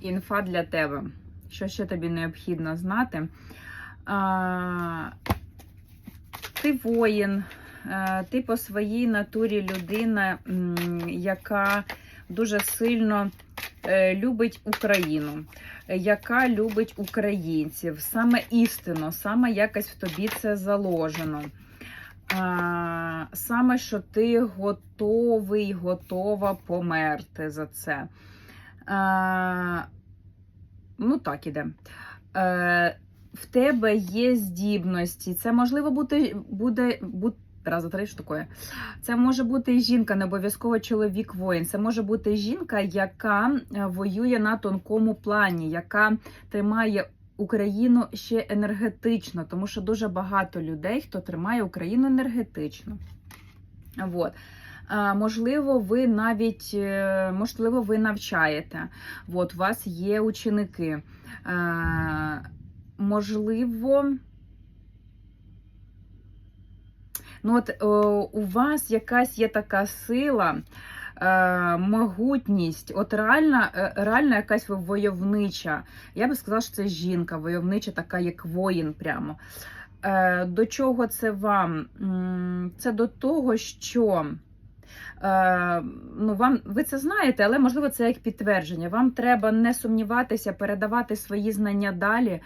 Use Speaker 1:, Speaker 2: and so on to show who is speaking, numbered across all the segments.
Speaker 1: інфа для тебе. Що ще тобі необхідно знати? А, ти воїн, ти по своїй натурі людина, яка дуже сильно е, любить Україну, яка любить українців, саме істинно, саме якось в тобі це заложено. А, саме, що ти готовий, готова померти за це. А, ну, так іде. Е, в тебе є здібності. Це можливо бути, буде, бути раз, три що. Це може бути жінка, не обов'язково чоловік воїн. Це може бути жінка, яка е, воює на тонкому плані, яка тримає Україну ще енергетично, тому що дуже багато людей, хто тримає Україну енергетично. Вот. Можливо, ви навіть е, можливо, ви навчаєте. От, у вас є ученики. Можливо, ну от у вас якась є така сила, е, могутність, от реальна, е, реальна якась войовнича. Я би сказала, що це жінка, войовнича, така як воїн прямо. До чого це вам? Це до того, що. Е, ну, вам ви це знаєте, але можливо це як підтвердження. Вам треба не сумніватися, передавати свої знання далі,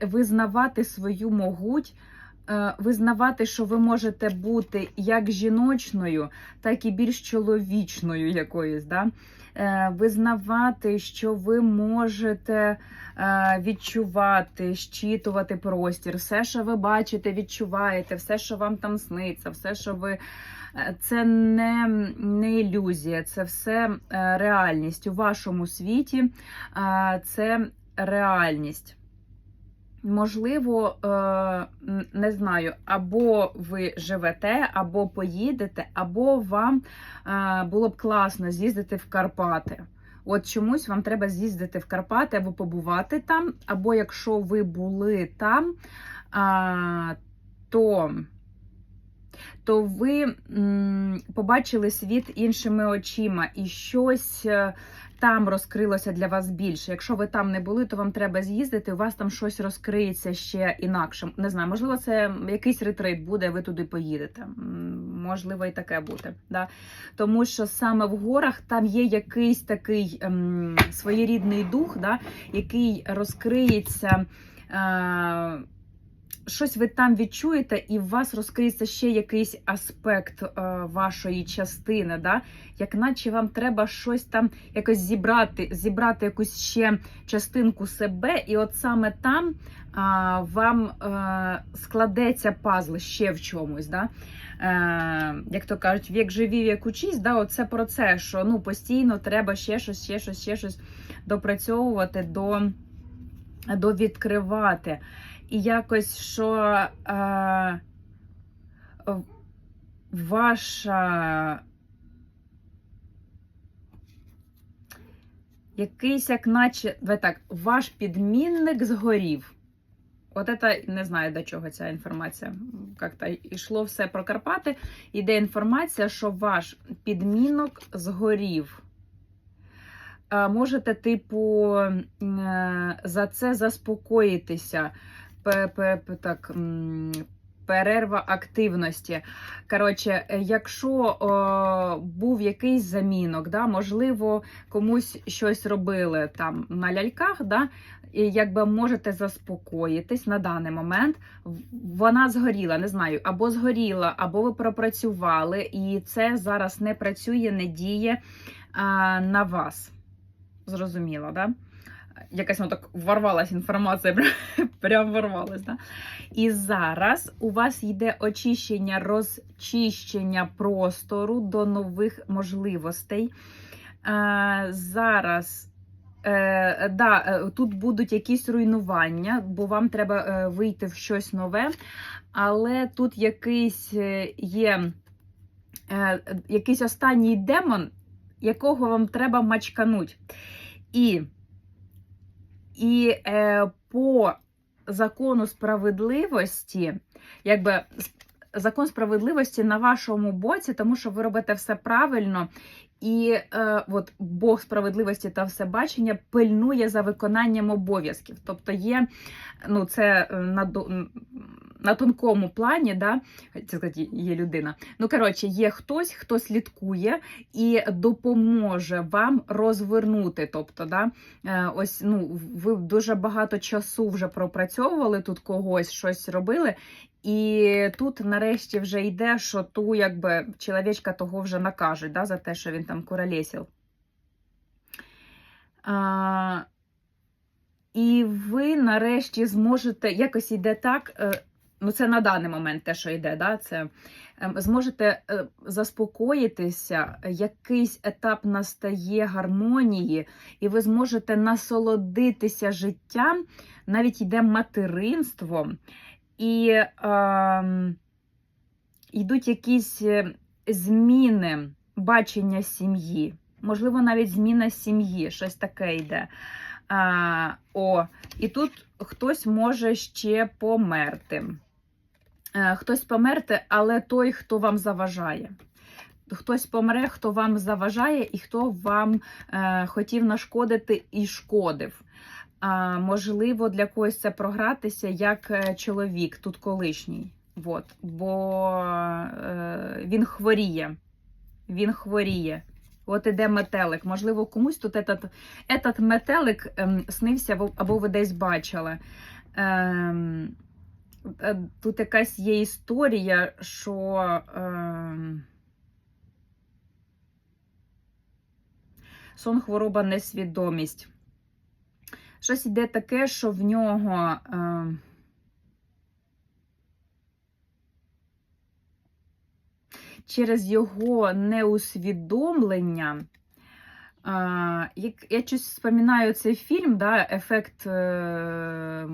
Speaker 1: визнавати свою могуть, е, визнавати, що ви можете бути як жіночною, так і більш чоловічною якоюсь. Да? Е, Визнавати, що ви можете відчувати, щитувати простір, все, що ви бачите, відчуваєте, все, що вам там сниться, все, що ви. Це не, не ілюзія, це все е, реальність у вашому світі. е, Це реальність. Можливо, е, не знаю, або ви живете, або поїдете, або вам було б класно з'їздити в Карпати. От чомусь вам треба з'їздити в Карпати або побувати там, або якщо ви були там, то то ви побачили світ іншими очима, і щось е, там розкрилося для вас більше. Якщо ви там не були, то вам треба з'їздити. У вас там щось розкриється ще інакше. Не знаю, можливо, це якийсь ретрит буде, ви туди поїдете. Можливо, і таке буде. Да? Тому що саме в горах там є якийсь такий ем, своєрідний дух, да? який розкриється. Е, щось ви там відчуєте, і в вас розкриється ще якийсь аспект е, вашої частини, да? як наче вам треба щось там якось зібрати, зібрати якусь ще частинку себе, і от саме там а, вам е, складеться пазл ще в чомусь. Да? Е, як то кажуть, вік живі, вік учись, да? Оце про це, що ну, постійно треба ще щось, ще щось, ще щось допрацьовувати, до, довідкривати. Якось, що е, ваша якийсь, як наче, давай так, ваш підмінник згорів. От це не знаю, до чого ця інформація. Як-то йшло все про Карпати. Іде інформація, що ваш підмінок згорів. Е, Можете, типу, е, за це заспокоїтися. Так, перерва активності. Коротше, е, якщо о, був якийсь замінок, да, можливо, комусь щось робили там на ляльках, да, і якби можете заспокоїтись на даний момент. Вона згоріла, не знаю, або згоріла, або ви пропрацювали, і це зараз не працює, не діє а, на вас. Зрозуміло, да? Якась ну, так ворвалась інформація, прям- прям ворвалась. Да? І зараз у вас йде очищення, розчищення простору до нових можливостей. Е, зараз е, да, е, тут будуть якісь руйнування, бо вам треба е, вийти в щось нове, але тут якийсь е, є е, якийсь останній демон, якого вам треба мачкануть. І, і е, по закону справедливості, якби закон справедливості на вашому боці, тому що ви робите все правильно, І е, от Бог справедливості та всебачення пильнує за виконанням обов'язків. Тобто є, ну це е, на, на тонкому плані, да, це сказати, є людина. Ну, коротше, є хтось, хто слідкує і допоможе вам розвернути. Тобто, да, е, ось ну, ви дуже багато часу вже пропрацьовували тут когось, щось робили. І тут нарешті вже йде, що ту якби чоловічка того вже накажуть да, за те, що він там куролесів. А, і ви нарешті зможете, якось йде так, е, ну це на даний момент те, що йде, да, це ем, зможете е, заспокоїтися, якийсь етап настає гармонії, і ви зможете насолодитися життям, навіть йде материнством, і ем, йдуть якісь е, зміни бачення сім'ї. Можливо, навіть зміна сім'ї, щось таке йде. А, о, і тут хтось може ще померти. Е, Хтось померти, але той, хто вам заважає. Хтось помре, хто вам заважає, і хто вам е, хотів нашкодити і шкодив. А, можливо, для когось це програтися як е, чоловік, тут колишній. От, бо е, він хворіє. Він хворіє. От іде метелик. Можливо, комусь тут этот, этот метелик ем, снився або- ви десь бачили. Е, тут якась є історія, що. Ем, сон, хвороба, несвідомість. Щось іде таке, що в нього. Ем, через його неусвідомлення. Як, я щось вспоминаю цей фільм, да, ефект, е,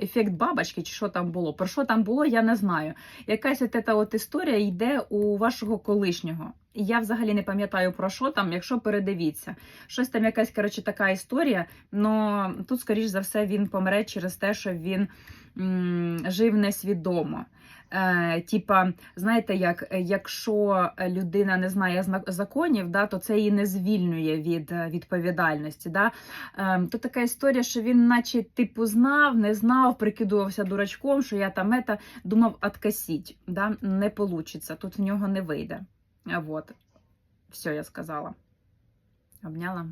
Speaker 1: ефект бабочки, чи що там було. Про що там було, я не знаю. Якась от от історія йде у вашого колишнього. Я взагалі не пам'ятаю про що там, якщо передивіться. Щось там якась коротше, така історія. але тут, скоріш за все, він помре через те, що він м, жив несвідомо. Е, типа, знаєте, як якщо людина не знає законів, да, то це її не звільнює від е, відповідальності. Да? Е, то така історія, що він, наче, типу, знав, не знав, прикидувався дурачком, що я там ета, думав, откасіть. Да? Не получиться, тут в нього не вийде. Вот. Все, я сказала. Обняла.